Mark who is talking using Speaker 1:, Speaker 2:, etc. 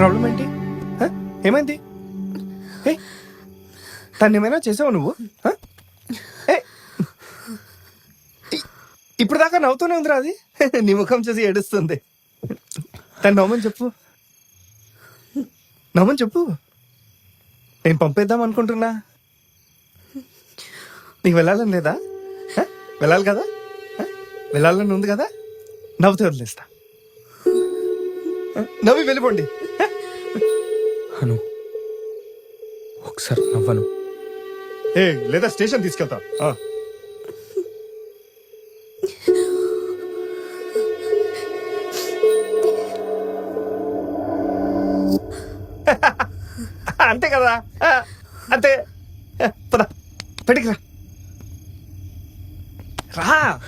Speaker 1: Problem ఏంటి? హ? ఏమైంది? ఏ తను ఏమైనా చేసావు నువ్వు? హ? ఏ ఇ- ఇప్పుడు దాకా నవ్వుతూనే ఉందిరా అది. నీ ముఖం చూసి ఏడుస్తుంది. తను నవ్వమని చెప్పు. నవ్వమని చెప్పు. నేను పంపేద్దాం అనుకుంటున్నా. నీకు వెళ్ళాలని లేదా? హ? వెళ్ళాలి కదా? హ? వెళ్ళాలని ఉంది కదా? నవ్వుతే వదిలేస్తా. నవ్వి వెళ్ళిపోండి.
Speaker 2: అను ఒకసారి నవ్వను.
Speaker 1: ఏ లేదా స్టేషన్ తీసుకెళ్తా. అంతే కదా? అంతే. పద. పెడికిరా రా.